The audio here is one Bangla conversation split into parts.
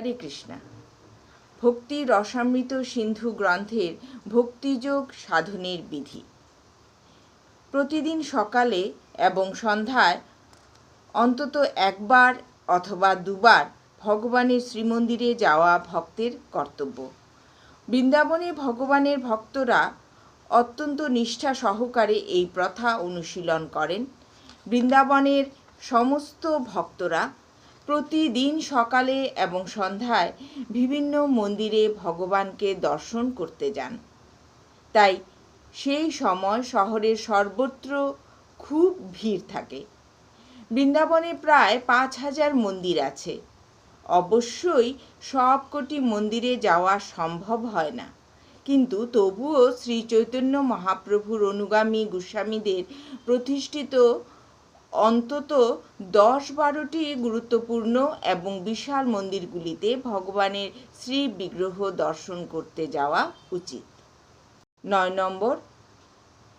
হরে কৃষ্ণা। ভক্তি রসামৃত সিন্ধু গ্রন্থের ভক্তিযোগ সাধনের বিধি। প্রতিদিন সকালে এবং সন্ধ্যায় অন্তত একবার অথবা দুবার ভগবানের শ্রীমন্দিরে যাওয়া ভক্তের কর্তব্য। বৃন্দাবনে ভগবানের ভক্তরা অত্যন্ত নিষ্ঠা সহকারে এই প্রথা অনুশীলন করেন। বৃন্দাবনের সমস্ত ভক্তরা প্রতিদিন সকালে এবং সন্ধ্যায় বিভিন্ন মন্দিরে ভগবানকে দর্শন করতে যান। তাই সেই সময় শহরের সর্বত্র খুব ভিড় থাকে। বৃন্দাবনে প্রায় পাঁচ হাজার মন্দির আছে। অবশ্যই সবকটি মন্দিরে যাওয়া সম্ভব হয় না। কিন্তু তবুও শ্রী চৈতন্য মহাপ্রভুর অনুগামী গোস্বামীদের প্রতিষ্ঠিত অন্তত দশ বারোটি গুরুত্বপূর্ণ এবং বিশাল মন্দিরগুলিতে ভগবানের শ্রী বিগ্রহ দর্শন করতে যাওয়া উচিত। নয় নম্বর,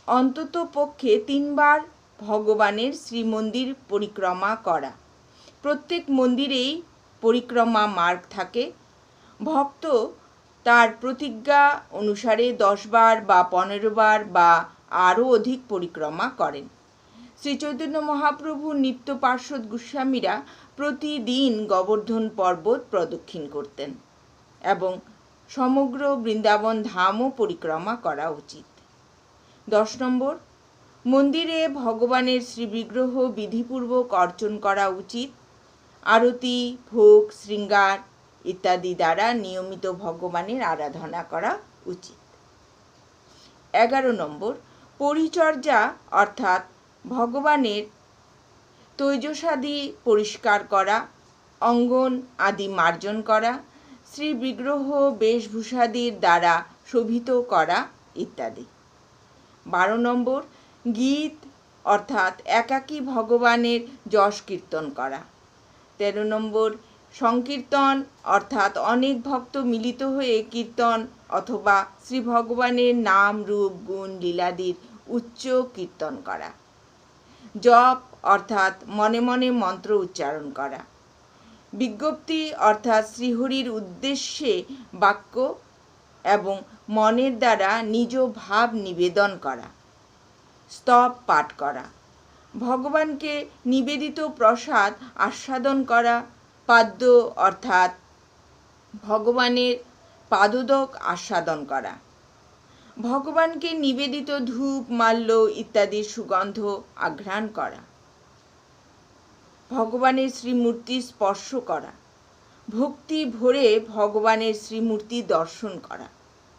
অন্তত পক্ষে তিনবার ভগবানের শ্রীমন্দির পরিক্রমা করা। প্রত্যেক মন্দিরেই পরিক্রমা মার্গ থাকে। ভক্ত তার প্রতিজ্ঞা অনুসারে দশবার বা পনেরো বার বা আরও অধিক পরিক্রমা করেন। শ্রী চৈতন্য মহাপ্রভু নিত্য পার্শ্বদ গোস্বামীরা প্রতিদিন গোবর্ধন পর্বত প্রদক্ষিণ করতেন এবং সমগ্র বৃন্দাবন ধামও পরিক্রমা করা উচিত। দশ নম্বর, মন্দিরে ভগবানের শ্রীবিগ্রহ বিধিপূর্বক অর্চন করা উচিত। আরতি, ভোগ, শৃঙ্গার ইত্যাদি দ্বারা নিয়মিত ভগবানের আরাধনা করা উচিত। এগারো নম্বর, পরিচর্যা অর্থাৎ ভগবানের তৈজসাদি পরিষ্কার করা, অঙ্গন আদি মার্জন করা, শ্রী বিগ্রহ বেশভূষাদির দ্বারা শোভিত করা ইত্যাদি। বারো নম্বর, গীত অর্থাৎ একাকী ভগবানের যশ কীর্তন করা। তেরো নম্বর, সংকীর্তন অর্থাৎ অনেক ভক্ত মিলিত হয়ে কীর্তন অথবা শ্রী ভগবানের নাম, রূপ, গুণ, লীলাদির উচ্চ কীর্তন করা। জপ, অর্থাৎ মনে মনে মন্ত্র উচ্চারণ করা। বিজ্ঞপ্তি, অর্থাৎ শ্রীহরির উদ্দেশ্যে বাক্য এবং মনের দ্বারা নিজ ভাব নিবেদন করা। স্তব পাঠ করা। ভগবানকে নিবেদিত প্রসাদ আস্বাদন করা। পাদ্য, অর্থাৎ ভগবানের পাদোদক আস্বাদন করা। ভগবানকে নিবেদিত ধূপ, মাল্য ইত্যাদির সুগন্ধ আঘ্রাণ করা। ভগবানের শ্রীমূর্তি স্পর্শ করা। ভক্তি ভরে ভগবানের শ্রীমূর্তি দর্শন করা।